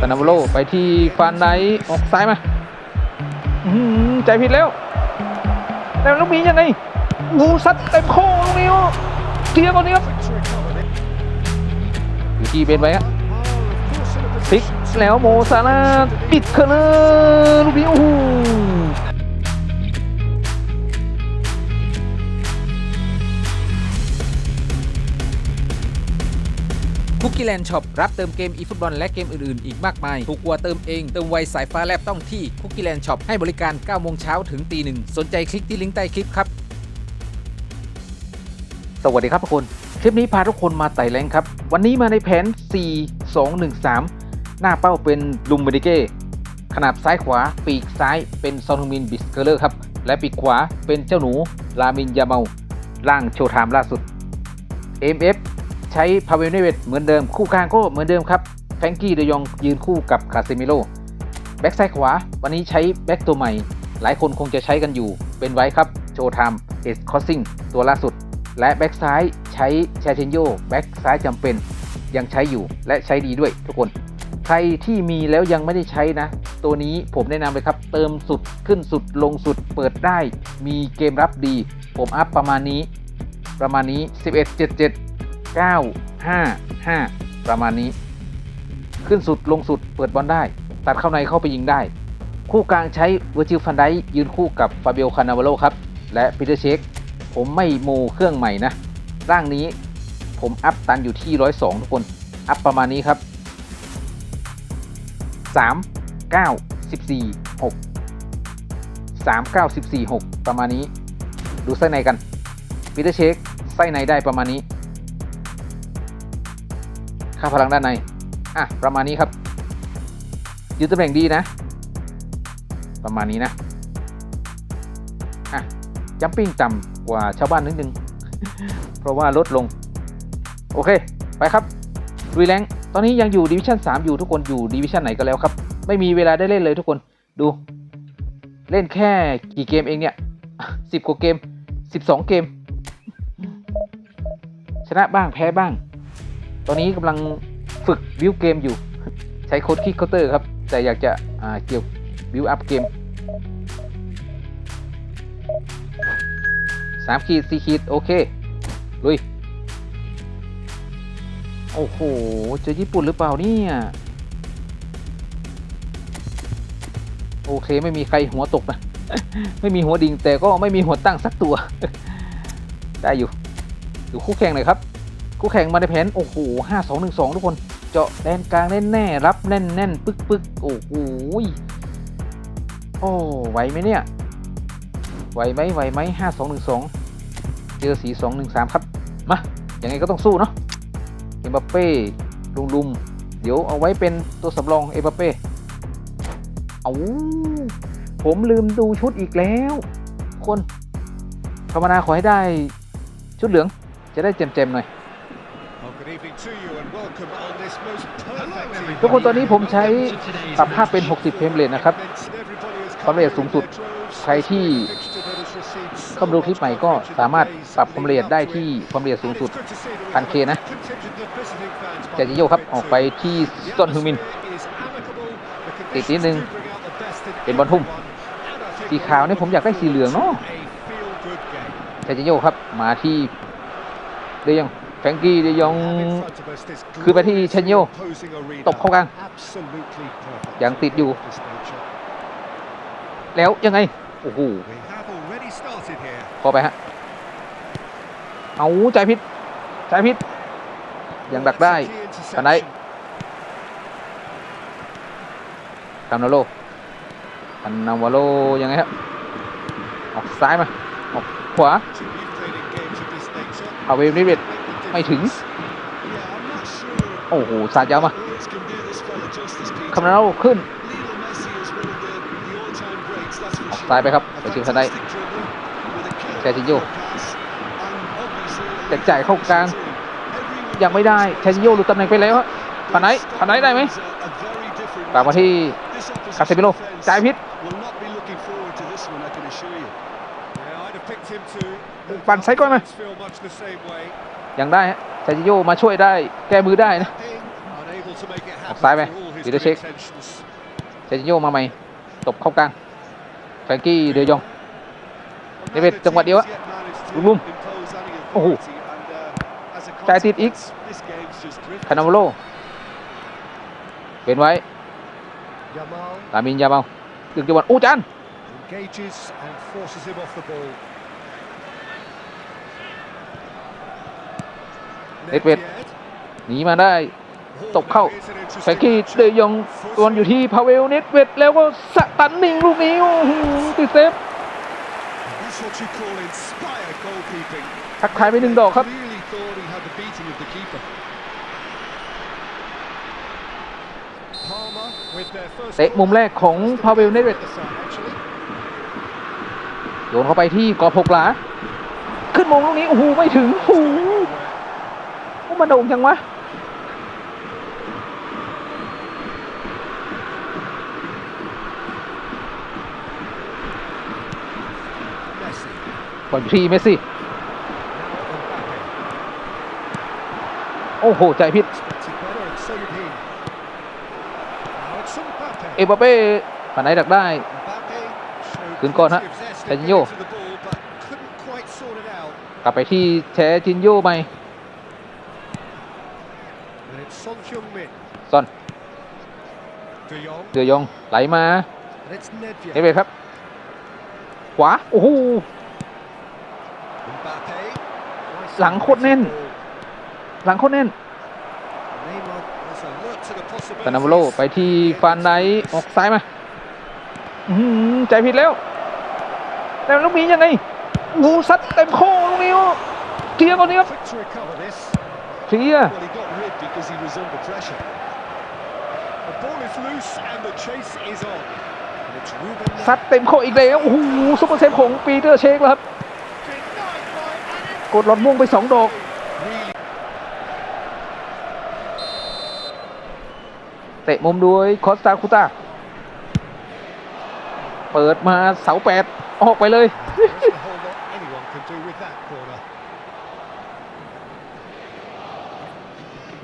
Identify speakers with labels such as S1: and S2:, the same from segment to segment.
S1: ตานาโวโลไปที่ฟานไดออกซ้ายมาใจผิดแล้ว แต่ลูกนี้ยังไงงูซัดเต็มโค้งลูกนี้เทียร์ก่อนนี้ครับอยู่ที่เบนไว้อะพลิกแล้วโมซาลาปิดเคอร์เนอร์ลูกนี้โอ้โห
S2: คุกกี้แลนด์ช็อปรับเติมเกมอีฟุตบอลและเกมอื่นๆ อีกมากมาย ถูกกว่าเติมเอง เติมไวสายฟ้าแลบต้องที่คุกกี้แลนด์ช็อปให้บริการ9โมงเช้าถึงตีหนึ่งสนใจคลิกที่ลิงก์ใต้คลิปครับ
S1: สวัสดีครับทุกคน คลิปนี้พาทุกคนมาไต่แรงครับ วันนี้มาในแผน 4 2 1 3 หน้าเป้าเป็นลุมเบดิเก้ขนาบซ้ายขวาปีกซ้ายเป็นซอนฮึมินบิสเกอร์เลอร์ครับและปีกขวาเป็นเจ้าหนูลามินยาเมาล่างโชว์ไทม์ล่าสุด MF ใช้พาเวลเนเวตเหมือนเดิมคู่กลางก็เหมือนเดิมครับแฟงกี้เดยองยืนคู่กับคาเซมิโลแบ็กซ้ายขวา วันนี้ใช้แบ็กตัวใหม่ หลายคนคงจะใช้กันอยู่เป็นไว้ครับโชว์ไทม์เอสคอสซิงตัวล่าสุด และแบ็กซ้ายใช้แชเชนโยแบ็กซ้ายจำเป็นยังใช้อยู่และใช้ดีด้วยทุกคน ใครที่มีแล้วยังไม่ได้ใช้นะ ตัวนี้ผมแนะนำเลยครับ เติมสุดขึ้นสุดลงสุดเปิดได้ มีเกมรับดี ผมอัพประมาณนี้ ประมาณนี้ 11 77 9 5 5 ประมาณนี้ ขึ้นสุดลงสุดเปิดบอลได้ ตัดเข้าในเข้าไปยิงได้ คู่กลางใช้เวอร์จิลฟันไดยืนคู่กับฟาเบ o คานาวาโลครับ และปีเตอร์เชคผมไม่โมเครื่องใหม่นะ ร่างนี้ผมอัพตันอยู่ที่ 102 ทุกคน อัพประมาณนี้ครับ 3 9 14 6 3 9 14 6 ประมาณนี้ ดูไส้ในกันปีเตอร์เชคไส้ในได้ประมาณนี้ ค่าพลังด้านใน อะ ประมาณนี้ครับยืนตำแหน่งดีนะ ประมาณนี้นะ อะจัมปิ้งต่ำกว่าชาวบ้านนิดนึง เพราะว่าลดลง โอเค ไปครับลุยแรงตอนนี้ยังอยู่ดิวิชั่น3 อยู่ทุกคนอยู่ดิวิชั่นไหนก็แล้วครับ ไม่มีเวลาได้เล่นเลยทุกคนดู เล่นแค่กี่เกมเองเนี่ย10กว่าเกม 12 เกม ชนะบ้างแพ้บ้าง ตอนนี้กำลังฝึกวิวเกมอยู่ ใช้โค้ดคิกเคาน์เตอร์ครับ แต่อยากจะเกี่ยววิวอัพเกมสามขีดสี่ขีด โอเค ลุย โอ้โห เจอญี่ปุ่นหรือเปล่าเนี่ย โอเค ไม่มีใครหัวตกนะ ไม่มีหัวดิ่งแต่ก็ไม่มีหัวตั้งสักตัว ได้อยู่ ดูคู่แข่งหน่อยครับ คู่แข่งมาในแผนโอ้โหห้าสองหนึ่งสองทุกคน เจาะแดนกลางแน่แน่รับแน่นแน่นปึ๊กปึ๊กโอ้โหโอ้ไหวไหมเนี่ย ไหวไหมไหวไหมห้าสองหนึ่งสองเจอสีสองหนึ่งสามครับ มาอย่างไงก็ต้องสู้เนาะเอ็มบัปเป้ลุงลุมเดี๋ยวเอาไว้เป็นตัวสำรองเอ็มบัปเป้เอาผมลืมดูชุดอีกแล้ว คนภาวนาขอให้ได้ชุดเหลืองจะได้เจ็มๆหน่อย ทุกคนตอนนี้ผมใช้ปรับภาพเป็น 60 เฟรมเรทนะครับความละเอียดสูงสุด ใครที่เข้ามาดูคลิปใหม่ก็สามารถปรับความละเอียดได้ที่ความละเอียดสูงสุด 1000K นะแจกจิโยครับ ออกไปที่ซอนฮึมิน ติดนิดนึง เป็นบอลทุ่ม สีขาวนี่ผมอยากได้สีเหลืองเนาะแจกจิโยครับ มาที่เดยองแฟรงกี้เดยองคือไปที่เชนโยตบเข้ากลางยังติดอยู่ แล้วยังไง โอ้โหพอไปฮะ เอาใจพิษใจพิษยังดักได้ปันไดคามนาโลปันนาวาโลยังไงครับ ออกซ้ายมา ออกขวาเอาเวฟนิเวต ไม่ถึง โอ้โหสาดยาวมาคามนาโลขึ้นออกซ้ายไปครับไปชิมทันได้แชชินโยจะจ่ายเข้ากลาง ยังไม่ได้แชชินโยหลุดตำแหน่งไปแล้วฮะผ่านไหนผ่านไหนได้ไหมกลับมาที่คาเซมิโลจ่ายพิษปั่นไซด์ก่อนไหม ยังได้ฮะแชชินโยมาช่วยได้แก้มือได้นะซ้ายไปปีเตอร์เช็คเซจิโยมาใหม่ตบเข้ากลางแฟรงกี้เดยอง
S3: นี่เป็นจังหวะเดียวอะ
S1: ลุ
S3: ลุ
S1: ม
S3: ม
S1: ๆ
S3: โอ้โห
S1: จ่ายติดอีกคานาโวโลเป็นไว้ลามินยาเมาดึงจังหวะอู้จาน
S3: เน็ตเวด
S1: หนีมาได้
S3: ตบเข้า
S1: แฟ
S3: แฟ
S1: ร
S3: รงง
S1: กี้
S3: กี้
S1: เดยองตัวอยู่ที่พาเวลเนตเวดแล้วก็สตันนิ่งลูกนี้โอ้โหติดเซฟทักทายไปหนึ่งดอกครับเตะมุมแรกของพาเวลเนตเวดโยนเข้าไปที่กรอบหกหลา ขึ้นมงลูกนี้ โอ้โห ไม่ถึงโอ้โหโอ้ มันโด่งจังวะบอลทีเมสซี่ โอ้โห ใจผิดเอ
S3: เอ
S1: เบาเป้ผ่านไหนดักได้
S3: คืนก่อนฮะ
S1: เซ
S3: เซ
S1: จิ
S3: จิ
S1: โย
S3: โย
S1: กลับไปที่แชจินโยใหม่ ซอนเดือยองไหลมาเอเวครับ ขวา โอ้โหหลังโคตรแน่น หลังโคตรแน่นตานาโมโลไปที่ฟานไนออกซ้ายมาอื้อหือใจผิดแล้ว แต่ลูกนี้ยังไงงูซัดเต็มโค้งลูกนี้เคลียร์ก่อนนี้ครับ เคลียร์
S3: Well, he got rid because he was under pressure. The ball is loose and the chase is on. And it's Ruben
S1: ซัดเต็มโค้งอีกแล้ว โอ้โหซุปเปอร์เซฟของปีเตอร์เชคแล้วครับ
S3: denied by
S1: กดหลอดม่วงไปสองดอก
S3: really
S1: เตะมุมด้วยคอสตาคูตา เปิดมาเสาแปดออกไปเลย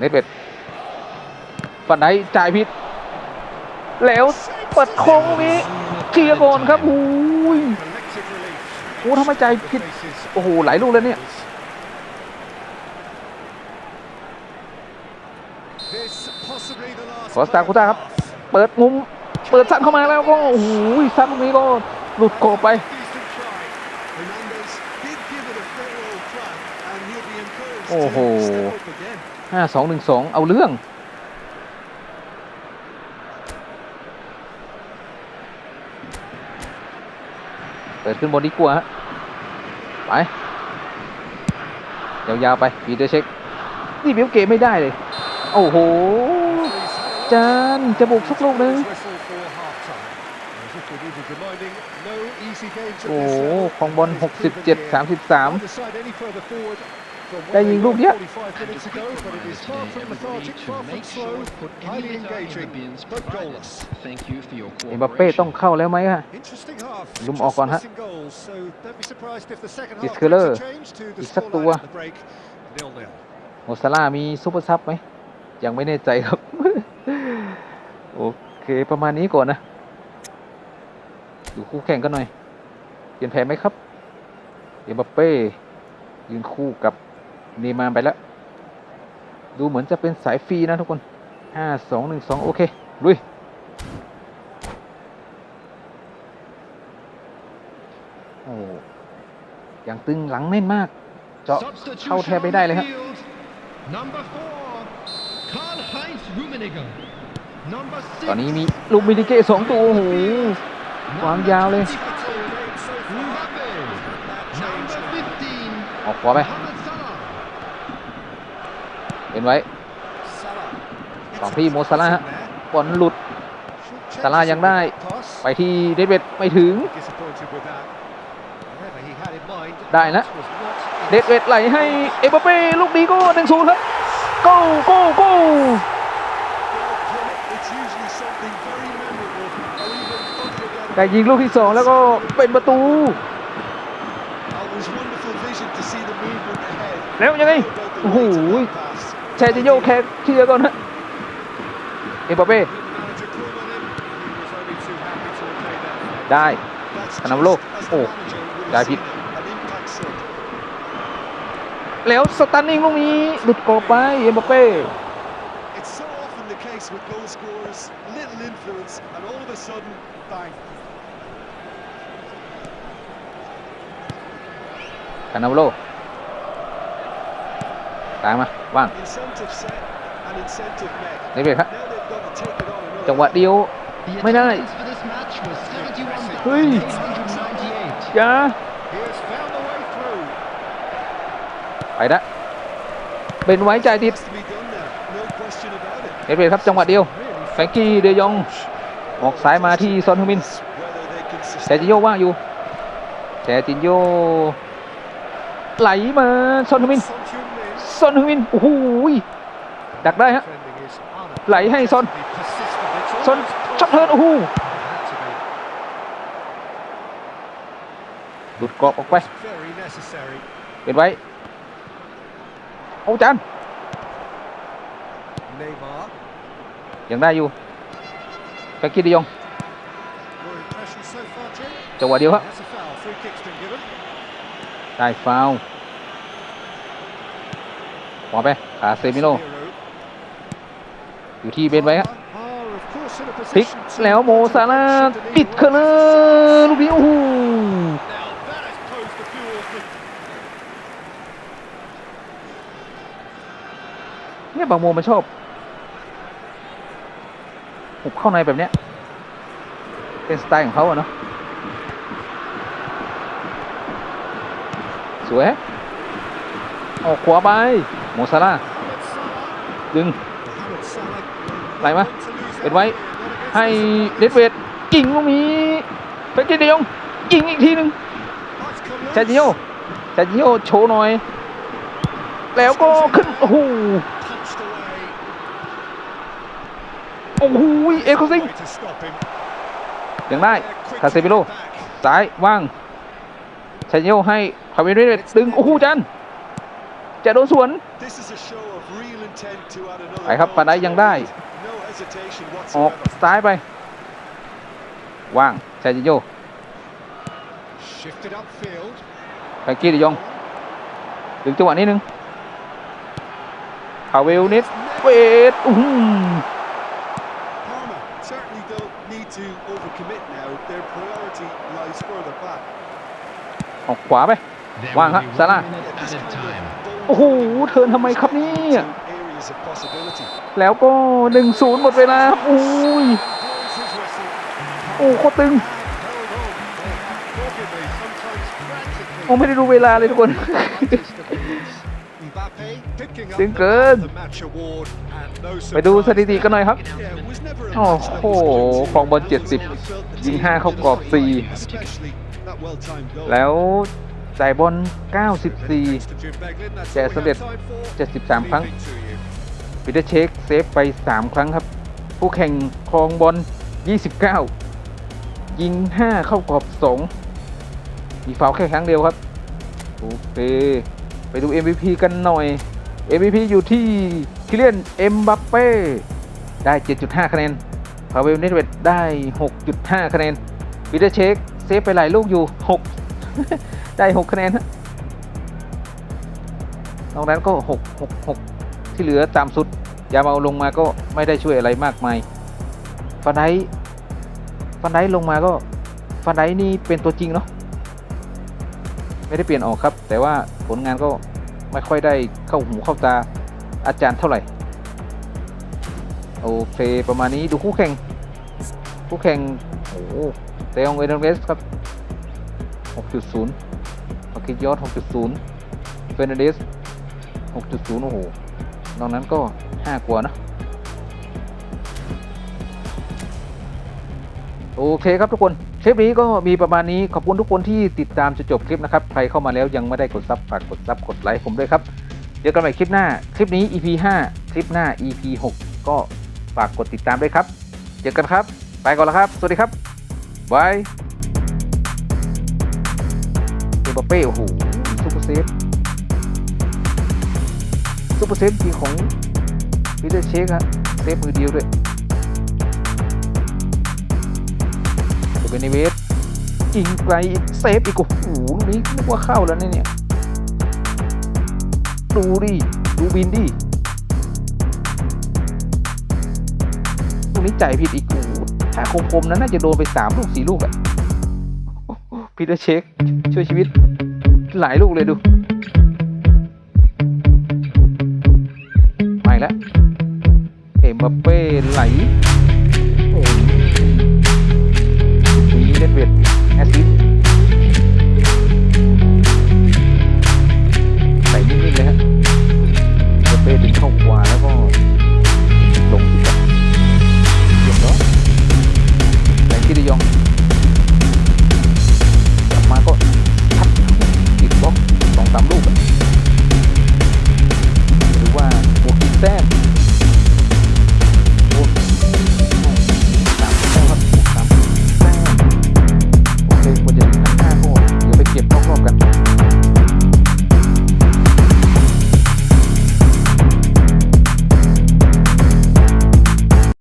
S1: เนตเบ็ดฝันไหนจ่ายผิดแล้วเปิดโค้งนี้เคลียร์ก่อนครับโอ้ยโอ้ทำไมใจผิด โอ้โห หลายลูกแล้วเนี่ยขอสตาร์คูต้าครับ เปิดมุม เปิดสั้นเข้ามาแล้วก็โอ้โหสั้นลูกนี้ก็หลุดโกบไป
S3: Decent try. Hernandez did
S1: ห้าสองหนึ่งสองเอาเรื่อง เปิดขึ้นบนดีกว่าไป ยาวๆไปปีเตอร์เช็ค นี่เบี้ยวเกมไม่ได้เลย โอ้โห จานจะบุกสักลูกหนึ่งโอ้ของบอล 67 33
S3: Won't decide any further forward from what
S1: ได้ยิง
S3: they
S1: ลูก
S3: were
S1: เนี้ย
S3: 45 minutes ago, but it is far from lethargic, far from slow, highly engaging, but goalless.
S4: Thank you for your
S1: เอ็มบัปเป้ต้องเข้าแล้วไหมฮะ
S3: Interesting half.
S1: ลุมออกก่อนฮะ
S3: Just missing goals, so don't be surprised if the second half
S1: Diskeller
S3: brings a change to the
S1: อีกสัก
S3: scoreline
S1: ตัว
S3: at the break. Nil-nil.
S1: โมซาร่ามีซุปเปอร์ซับไหมยังไม่แน่ใจครับ โอเคประมาณนี้ก่อนนะดูคู่แข่งกันหน่อยเปลี่ยนแผนไหมครับเอ็มบัปเป้ยืนคู่กับ เนย์มาร์ไปแล้ว ดูเหมือนจะเป็นสายฟรีนะทุกคนห้าสองหนึ่งสองโอเคลุยโอ้ยังตึงหลังแน่นมาก เจาะเข้าแทบไม่ได้เลยครับ
S4: Number four, Karl-Heinz Rummenigge. Number six,
S1: ตอนนี้มีลูกมินิเก้สองตัวโอ้โหวางยาวเลย
S4: Mbappe. Number 15,
S1: ออกขวาไป
S4: Mohamed Salah.
S1: เป็ นไว้
S3: Salah.
S1: ของพี่โมซาร่าฮะ
S3: There.
S1: บอลหลุด
S3: Should check
S1: Salah
S3: this
S1: ยังได้
S3: pass.
S1: ไปที่เดดเวดไม่ถึง
S3: Disappointed with that. Whatever he had in mind,
S1: ได้นะ
S3: was not
S1: เดดเวดไหลให้เอ็มบัปเป้ลูกนี้ก็หนึ่งศูนย์ครับ go go go
S3: It's usually something very memorable, or even unforgettable.
S1: ได้ยิงลูกที่สองแล้วก็เป็นประตู
S3: It was wonderful vision to see the movement ahead.
S1: แล้วยังไง
S3: About the
S1: โอ้โห ชร์จิโยแค่เชื่อก่อนฮะเอ็มบัปเป้ได้
S3: ธ
S1: นา
S3: วโลกโอ้
S1: ได้ผิด แล้วสตันนิ่งลูกนี้หลุดกรอบไปเอ็มบัปเป้
S3: with goal scorers,
S1: คานาโล โลตามมาว่าง
S3: Incentive set and incentive met.
S1: เนเวทครับ
S3: Now they've got to take it on another
S1: จังหวะเดียว
S4: The
S1: May I?
S4: attendance for this match was 71,898.
S1: Hey. อย่า
S3: He has found a way through.
S1: ไปละเป็นไว้ใจายติด
S3: Has to be done now, no question about it.
S1: เนเวทครับจังหวะเดียวแฟรงกี้เดยองออกสายมาที่ซอนฮึมิน
S3: Whether they can
S1: แช
S3: sustain
S1: จิโยว่างอยู่แชจิโยไหลมาซอนฮึมิน
S3: Son Heung-min
S1: ซอนฮึมินโอ้โหดักได้ฮะไหลให้ซอนซอนช็อตเทิร์นโอ้โหหลุดกรอบออกไปเป็นไว้เอาจานยังได้อยู่แฟกิดยองจังหวะเดียวครับได้ฟาว ขวาไปขาเซมิโนอยู่ที่เบนไว้ครับพลิกแล้วโมซาลาปิดเคอร์เลอร์ลูกนี้โอ้โหเนี่ยบางโมมันชอบหุบเข้าในแบบเนี้ย เป็นสไตล์ของเขาอะเนาะสวยออกขวาไป มซาร่าดึงไหลมาเปิดไว้ ให้เดดเวดกิ่งลูกนี้เฟรนกี้เดียงกิ่งอีกทีหนึ่งชาจิโยชาจิโยโชว์หน่อย แล้วก็ขึ้น โอ้โหโอ้โหเอโคซิงยังได้คาเซปิโลซ้ายว่างชาจิโยให้คาเวเดสเบดดึง โอ้โหจัน จะโดนสวน
S3: This is a show of real intent to add another
S1: ไปครับ
S3: goal
S1: ปานใด
S3: to
S1: ยัง
S3: the
S1: ได้
S3: lead. No hesitation
S1: ออก
S3: whatsoever.
S1: ซ้ายไป ว่างชาจิโย
S3: Shifted upfield.
S1: แฟรงกี้เดยองดึงจังหวะนี้หนึ่งพาเวลนิดเวทอื้อหือ
S3: Parma certainly don't need to overcommit now. Their priority lies further back.
S1: ออกขวาไป
S4: There
S1: Wang,
S4: will
S1: huh?
S4: be
S1: Salah.
S4: one minute added time.
S1: โอ้โหเทิร์นทำไมครับเนี่ย
S3: Two areas of possibility.
S1: แล้วก็หนึ่งศูนย์หมดเวลาครับอุ้ย
S3: Blows his whistle.
S1: โอ้โคตรตึง
S3: Have held on. They have doggedly, sometimes frantically.
S1: ผมไม่ได้ดูเวลาเลยทุกคน
S3: Mbappe picking up
S1: ตึง
S3: the
S1: เกิน
S3: man of the match award and no
S1: ไปดูส
S3: surprise
S1: ถิติกันหน่อยครับ
S3: Yeah, it was never a
S1: โอ้
S3: match that
S1: โห
S3: was close.
S1: ครองบอล
S3: No one ever
S1: 70
S3: felt the
S1: ยิง
S3: team
S1: 5เข้ากรอบ
S3: Especially that well-timed goal.
S1: 4แล้ว จ่ายบอล
S3: Thanks to Jim Beglin, that's
S1: แต่
S3: all we
S1: สำเร็จ
S3: have time for.
S1: 73 ครั้ง
S3: Leave it to you.
S1: ปีเตอร์เช็คเซฟไป 3 ครั้งครับ ผู้แข่งครองบอล 29 ยิง 5 เข้ากรอบ 2 มีฟาวล์แค่ครั้งเดียวครับ โอเค ไปดู MVP กันหน่อย MVP อยู่ที่คิเลียน เอ็มบัปเป้ ได้ 7.5 คะแนนพาเวลเนตเวดได้ 6.5 คะแนนปีเตอร์เช็คเซฟไปหลายลูกอยู่ 6 ได้6คะแนนฮะนอกนั้นก็6 6 6ที่เหลือตามสุด ยามาเอาลงมาก็ไม่ได้ช่วยอะไรมากมายฟันไดฟันไดลงมาก็ฟันไดนี่เป็นตัวจริงเนาะไม่ได้เปลี่ยนออกครับ แต่ว่าผลงานก็ไม่ค่อยได้เข้าหูเข้าตาอาจารย์เท่าไหร่ โอเค ประมาณนี้ดูคู่แข่ง คู่แข่ง โอ้โหเตองเอเดนเวสครับ 6.0 กิกยอด6.0เฟรนเดส6.0 โอ้โห นอกนั้นก็ 5 กว่านะ โอเคครับทุกคนคลิปนี้ก็มีประมาณนี้ขอบคุณทุกคนที่ติดตามจนจบคลิปนะครับ ใครเข้ามาแล้วยังไม่ได้กดซับฝากกดซับกดไลค์ผมด้วยครับเจอกันใหม่คลิปหน้า คลิปนี้ EP 5 คลิปหน้า EP 6 ก็ฝากกดติดตามด้วยครับ เจอกันครับ ไปก่อนแล้วครับ สวัสดีครับบาย ปบัปเป้โอ้โหซูเปอร์เซฟซูเปอร์เซฟจริงของวิเตอร์เชคฮะเซฟมือเดียวด้วตัวเบนเวสยิงไกลเซฟอีกโอ้โหนี้นึกว่าเข้าแล้วเนี่ยดูดิดูบินดิตรงนี้จ่ายผิดอีกโอ้โหถ้าคมๆนั้นน่าจะโดนไปสามลูกสี่ลูกอะ พีเตอร์เชคช่วยชีวิตหลายลูกเลยดูมาอีกแล้วเอ็มบัปเป้ไหลโอ้ยมีเล่นเวทแอสซิสต์ใส่นิ่งๆเลยฮะเอ็มบัปเป้ดึงเข้าขวาแล้วก็